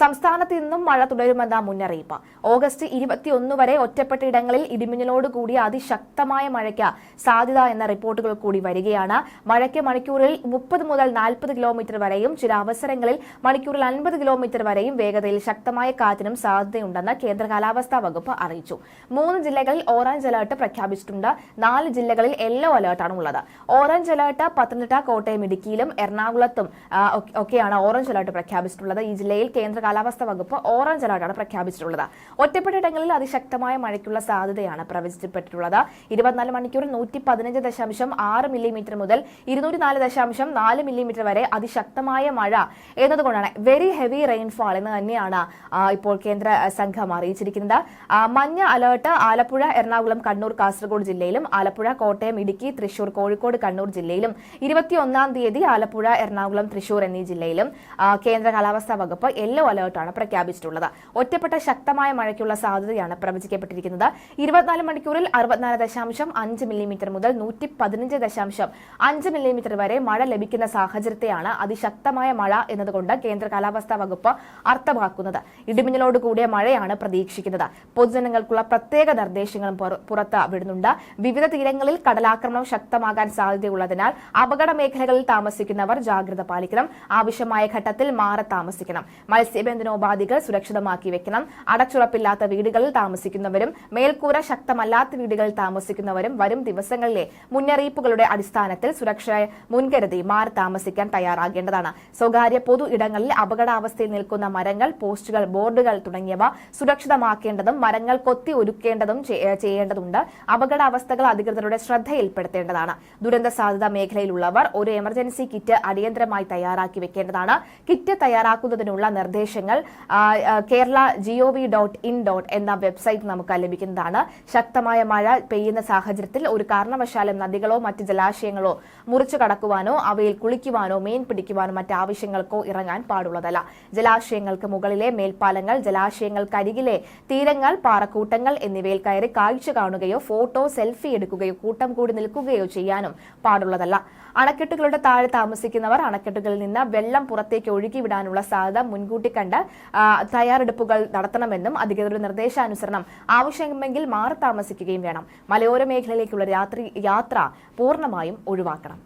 സംസ്ഥാനത്ത് ഇന്നും മഴ തുടരുമെന്ന മുന്നറിയിപ്പ്. ഓഗസ്റ്റ് ഇരുപത്തിയൊന്ന് വരെ ഒറ്റപ്പെട്ട ഇടങ്ങളിൽ ഇടിമിന്നലോട് കൂടിയ അതിശക്തമായ മഴയ്ക്ക് സാധ്യത എന്ന റിപ്പോർട്ടുകൾ കൂടി വരികയാണ്. മഴയ്ക്ക് മണിക്കൂറിൽ മുപ്പത് മുതൽ നാൽപ്പത് കിലോമീറ്റർ വരെയും ചില അവസരങ്ങളിൽ മണിക്കൂറിൽ അൻപത് കിലോമീറ്റർ വരെയും വേഗതയിൽ ശക്തമായ കാറ്റിനും സാധ്യതയുണ്ടെന്ന് കേന്ദ്ര കാലാവസ്ഥാ വകുപ്പ് അറിയിച്ചു. മൂന്ന് ജില്ലകളിൽ ഓറഞ്ച് അലർട്ട് പ്രഖ്യാപിച്ചിട്ടുണ്ട്. നാല് ജില്ലകളിൽ യെല്ലോ അലർട്ടാണ് ഉള്ളത്. ഓറഞ്ച് അലർട്ട് പത്തനംതിട്ട കോട്ടയം ഇടുക്കിയിലും എറണാകുളത്തും ഒക്കെയാണ് ഓറഞ്ച് അലർട്ട് പ്രഖ്യാപിച്ചിട്ടുള്ളത്. ഈ ജില്ലയിൽ കേന്ദ്ര കാലാവസ്ഥാ വകുപ്പ് ഓറഞ്ച് അലർട്ടാണ് പ്രഖ്യാപിച്ചിട്ടുള്ളത്. ഒറ്റപ്പെട്ടിടങ്ങളിൽ അതിശക്തമായ മഴയ്ക്കുള്ള സാധ്യതയാണ് പ്രവചിക്കപ്പെട്ടിട്ടുള്ളത് ഇരുപത്തിനാല് മണിക്കൂർ നൂറ്റി പതിനഞ്ച് ദശാംശം ആറ് മില്ലിമീറ്റർ മുതൽ ഇരുന്നൂറ്റി നാല് ദശാംശം നാല് മില്ലിമീറ്റർ വരെ അതിശക്തമായ മഴ എന്നതുകൊണ്ടാണ് വെരി ഹെവി റെയിൻഫാൾ എന്ന് തന്നെയാണ് ഇപ്പോൾ കേന്ദ്ര സംഘം അറിയിച്ചിരിക്കുന്നത്. മഞ്ഞ അലേർട്ട് ആലപ്പുഴ എറണാകുളം കണ്ണൂർ കാസർഗോഡ് ജില്ലയിലും ആലപ്പുഴ കോട്ടയം ഇടുക്കി തൃശൂർ കോഴിക്കോട് കണ്ണൂർ ജില്ലയിലും ഇരുപത്തിയൊന്നാം തീയതി ആലപ്പുഴ എറണാകുളം തൃശൂർ എന്നീ ജില്ലയിലും കേന്ദ്ര കാലാവസ്ഥാ വകുപ്പ് യെല്ലോ അലർട്ടാണ് പ്രഖ്യാപിച്ചിട്ടുള്ളത്. ഒറ്റപ്പെട്ട ശക്തമായ മഴയ്ക്കുള്ള സാധ്യതയാണ് പ്രവചിക്കപ്പെട്ടിരിക്കുന്നത്. ഇരുപത്തിനാല് മണിക്കൂറിൽ അറുപത്തിനാല് ദശാംശം അഞ്ച് മില്ലിമീറ്റർ മുതൽ നൂറ്റി പതിനഞ്ച് ദശാംശം അഞ്ച് മില്ലിമീറ്റർ വരെ മഴ ലഭിക്കുന്ന സാഹചര്യത്തെയാണ് അതിശക്തമായ മഴ എന്നതുകൊണ്ട് കേന്ദ്ര കാലാവസ്ഥാ വകുപ്പ് അർത്ഥമാക്കുന്നത്. ഇടിമിന്നലോട് കൂടിയ മഴയാണ് പ്രതീക്ഷിക്കുന്നത്. പൊതുജനങ്ങൾക്കുള്ള പ്രത്യേക നിർദ്ദേശങ്ങളും പുറ- പുറത്ത് വിടുന്നുണ്ട്. വിവിധ തീരങ്ങളിൽ കടലാക്രമണം ശക്തമാകാൻ സാധ്യതയുള്ളതിനാൽ അപകട മേഖലകളിൽ താമസിക്കുന്നവർ ജാഗ്രത പാലിക്കണം. ആവശ്യമായ ഘട്ടത്തിൽ മാറി താമസിക്കണം. മത്സ്യബന്ധനോപാധികൾ സുരക്ഷിതമാക്കി വെക്കണം. അടച്ചുറപ്പില്ലാത്ത വീടുകളിൽ താമസിക്കുന്നവരും മേൽക്കൂര ശക്തമല്ലാത്ത വീടുകളിൽ താമസിക്കുന്നവരും വരും ദിവസങ്ങളിലെ മുന്നറിയിപ്പുകളുടെ അടിസ്ഥാനത്തിൽ സുരക്ഷ മുൻകരുതി മാറി താമസിക്കാൻ തയ്യാറാകേണ്ടതാണ്. സ്വകാര്യ പൊതു ഇടങ്ങളിൽ അപകടാവസ്ഥയിൽ നിൽക്കുന്ന മരങ്ങൾ പോസ്റ്റുകൾ ബോർഡുകൾ തുടങ്ങിയവ സുരക്ഷിതമാക്കേണ്ടതും മരങ്ങൾ കൊത്തി ഒരുക്കേണ്ടതും ചെയ്യേണ്ടതുണ്ട്. അപകടാവസ്ഥകൾ അധികൃതരുടെ ശ്രദ്ധയിൽപ്പെടുത്തേണ്ടതാണ്. ദുരന്ത സാധ്യത മേഖലയിലുള്ളവർ ഒരു എമർജൻസി കിറ്റ് അടിയന്തരമായി തയ്യാറാക്കി വെക്കേണ്ടതാണ്. കിറ്റ് തയ്യാറാക്കുന്നതിനുള്ള നിർദ്ദേശങ്ങൾ Kerala G Kerala G O V dot in dot എന്ന വെബ്സൈറ്റ് നമുക്ക് ലഭിക്കുന്നതാണ്. ശക്തമായ മഴ പെയ്യുന്ന സാഹചര്യത്തിൽ ഒരു കാരണവശാലും നദികളോ മറ്റ് ജലാശയങ്ങളോ മുറിച്ചു കടക്കുവാനോ അവയിൽ കുളിക്കുവാനോ മീൻ പിടിക്കുവാനോ മറ്റ് ആവശ്യങ്ങൾക്കോ ഇറങ്ങാൻ പാടുള്ളതല്ല. ജലാശയങ്ങൾക്ക് മുകളിലെ മേൽപ്പാലങ്ങൾ ജലാശയങ്ങൾക്കരികിലെ തീരങ്ങൾ പാറക്കൂട്ടങ്ങൾ എന്നിവയിൽ കയറി കാഴ്ച കാണുകയോ ഫോട്ടോ സെൽഫി എടുക്കുകയോ കൂട്ടം കൂടി നിൽക്കുകയോ ചെയ്യാനും പാടുള്ളതല്ല. അണക്കെട്ടുകളുടെ താഴെ താമസിക്കുന്നവർ അണക്കെട്ടുകളിൽ നിന്ന് വെള്ളം പുറത്തേക്ക് ഒഴുകിവിടാനുള്ള സാധ്യത മുൻകൂട്ടി കണ്ട് തയ്യാറെടുപ്പുകൾ നടത്തണമെന്നും അധികൃതരുടെ നിർദ്ദേശാനുസരണം ആവശ്യമെങ്കിൽ മാറി താമസിക്കുകയും വേണം. മലയോര മേഖലയിലേക്കുള്ള രാത്രി യാത്ര പൂർണമായും ഒഴിവാക്കണം.